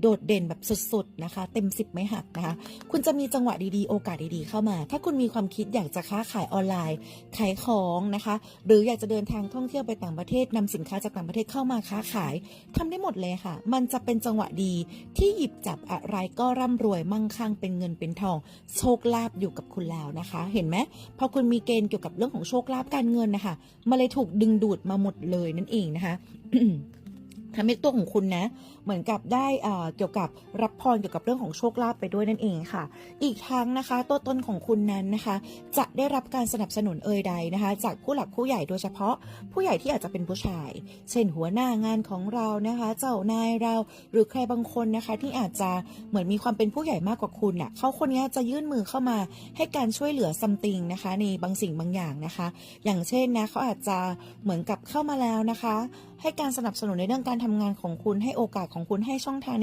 โดดเด่นแบบสุดๆนะคะ เต็ม10ไม่หักนะคะ คุณจะมีจังหวะดีๆ โอกาสดีๆเข้ามา ถ้าคุณมีความคิดอยากจะค้าขายออนไลน์ขายของนะคะ หรืออยากจะเดินทางท่องเที่ยวไปต่างประเทศนำสินค้าจากต่างประเทศเข้ามาค้าขายทำได้หมดเลยค่ะ มันจะเป็นจังหวะดีที่หยิบจับอะไรก็ร่ำรวยมั่งคั่งเป็นเงินเป็นทอง โชคลาภอยู่กับคุณแล้วนะคะ เห็นไหมพอคุณมีเกณฑ์เกี่ยวกับเรื่องของโชคลาภการเงินนะคะมาเลยถูกดึงดูดมาหมดเลยนั่นเองนะคะ ทำให้ตัวของคุณนะ เหมือนกับได้เอ่อเกี่ยวกับรับพรเกี่ยวกับเรื่องของโชคลาภไปด้วยนั่นเองค่ะ อีกทั้งนะคะ ตัวตนของคุณนั้นนะคะ จะได้รับการสนับสนุนเอ่ยใดนะคะ จากผู้หลักผู้ใหญ่โดยเฉพาะ ผู้ใหญ่ที่อาจจะเป็นผู้ชาย เช่น หัวหน้างานของเรานะคะ เจ้านายเราหรือใครบางคนนะคะที่อาจจะเหมือนมีความเป็นผู้ใหญ่มากกว่าคุณน่ะเขาคนนี้จะยื่นมือเข้ามาให้การช่วยเหลือซัมติงนะคะในบางสิ่งบางอย่างนะคะ อย่างเช่นนะเขาอาจจะเหมือนกับเข้ามาแล้วนะคะ ให้การสนับสนุนในเรื่องการทำงานของคุณให้โอกาสของคุณให้ช่องทางใน